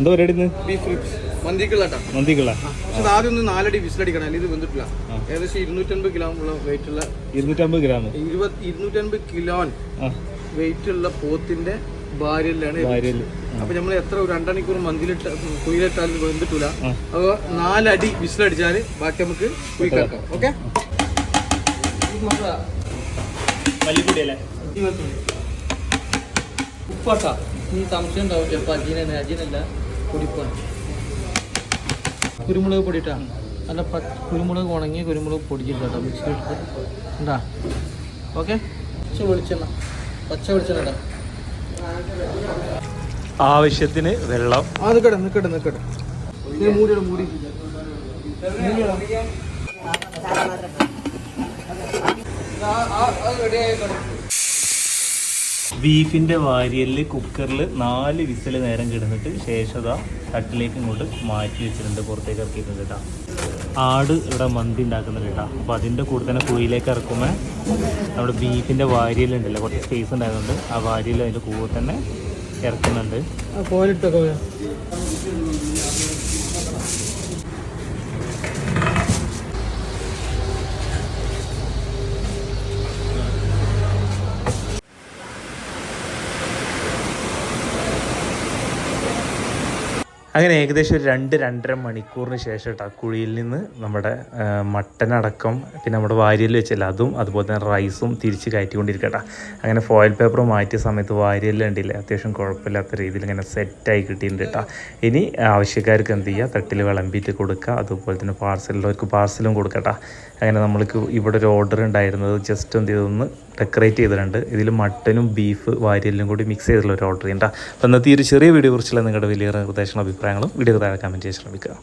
എന്താ പരിപാടി ഇന്ന്? ബീഫ് റിബ്സ് മന്തിക്കുള്ളട്ടാ മന്തിക്കുള്ള. പക്ഷെ ഇത് ആദ്യം ഒന്ന് നാലടി വിസിലടിക്കണം. അല്ലെങ്കിൽ ഇത് വെന്തിട്ടില്ല. ഏകദേശം ഇരുന്നൂറ്റൻപത് കിലോ ഉള്ള വെയിറ്റ് ഉള്ള ഇരുന്നൂറ്റമ്പത് ഗ്രാം. ഇരുപത് ഇരുന്നൂറ്റൻപത് കിലോൻ ആ. വെയിറ്റ് ഉള്ള പോത്തിന്റെ ഭാര്യയിലാണ് അപ്പൊ നമ്മൾ എത്ര രണ്ടണിക്കൂർ മന്തിലിട്ട കുയിലിട്ടാലും ഇത് വെന്തിട്ടില്ല. അപ്പോൾ നാലടി വിസിലടിച്ചാൽ ബാക്കി നമുക്ക് കുയിക്കാക്കാം ഓക്കെ? ഉപ്പാട്ടാ. നീ സംശയം ഉണ്ടാവും ചിലപ്പോൾ അജീനല്ല അജീനല്ല. പൊടിപ്പാണ് കുരുമുളക് പൊടിയിട്ടാ നല്ല പ കുരുമുളക് ഉണങ്ങിയ കുരുമുളക് പൊടിച്ചിട്ടോ മിക്സിയിലിട്ട് ഉണ്ടാ ഓക്കെ? പച്ച വെളിച്ചെണ്ണ. പച്ച വെളിച്ചെണ്ണ ഇടാം. ആവശ്യത്തിന് വെള്ളം. ആ നിൽക്കട്ടെ നിൽക്കട്ടെ നിൽക്കട്ടെ ഇത് മൂടിയിട മൂടി. ബീഫിന്റെ വാരിയലിൽ കുക്കറിൽ നാല് വിസിൽ നേരം കിടന്നിട്ട് ശേഷത തട്ടിലേക്ക് ഇങ്ങോട്ട് മാറ്റി വെച്ചിട്ടുണ്ട് പുറത്തേക്ക് ഇറക്കിയിട്ടുണ്ട് കേട്ടോ ആട് ഇവിടെ മന്തി ഉണ്ടാക്കുന്നുണ്ട് കേട്ടോ അപ്പോൾ അതിന്റെ കൂടെ തന്നെ കുഴിയിലേക്ക് ഇറക്കുമ്പോൾ നമ്മുടെ ബീഫിന്റെ വാരിയലുണ്ടല്ലോ കുറച്ച് സ്പേസ് ഉണ്ടായതുകൊണ്ട് ആ വാരിയൽ അതിന്റെ കൂടെ തന്നെ ഇറക്കുന്നുണ്ട്. അങ്ങനെ ഏകദേശം ഒരു രണ്ട് രണ്ടര മണിക്കൂറിന് ശേഷം കേട്ടോ കുഴിയിൽ നിന്ന് നമ്മുടെ മട്ടൻ അടക്കം പിന്നെ നമ്മുടെ വാരിയൽ വെച്ചല്ല അതും അതുപോലെ തന്നെ റൈസും തിരിച്ച് കയറ്റിക്കൊണ്ടിരിക്കട്ടെ. അങ്ങനെ ഫോയിൽ പേപ്പർ മാറ്റിയ സമയത്ത് വാരിയൽ ഉണ്ടില്ല അത്യാവശ്യം കുഴപ്പമില്ലാത്ത രീതിയിൽ ഇങ്ങനെ സെറ്റായി കിട്ടിയിട്ടുണ്ട് കേട്ടോ ഇനി ആവശ്യക്കാർക്ക് എന്ത് ചെയ്യുക തട്ടിൽ വിളമ്പിയിട്ട് കൊടുക്കുക അതുപോലെ തന്നെ പാർസലുള്ളവർക്ക് പാർസലും കൊടുക്കട്ടെ. അങ്ങനെ നമ്മൾക്ക് ഇവിടെ ഒരു ഓർഡർ ഉണ്ടായിരുന്നത് ജസ്റ്റ് എന്ത് ചെയ്തൊന്ന് ഡെക്കറേറ്റ് ചെയ്തിട്ടുണ്ട്. ഇതിൽ മട്ടനും ബീഫ് വാരിയെല്ലാം കൂടി മിക്സ് ചെയ്തിട്ടുള്ള ഒരു ഓർഡർ ചെയ്യണ്ട അപ്പോൾ ഇന്നത്തെ ഈ ഒരു ചെറിയ വീഡിയോ കുറിച്ചുള്ള നിങ്ങളുടെ വലിയ നിർദ്ദേശങ്ങളും അഭിപ്രായങ്ങളും വീഡിയോ താഴെ കമന്റ് ചെയ്യാൻ ശ്രമിക്കുക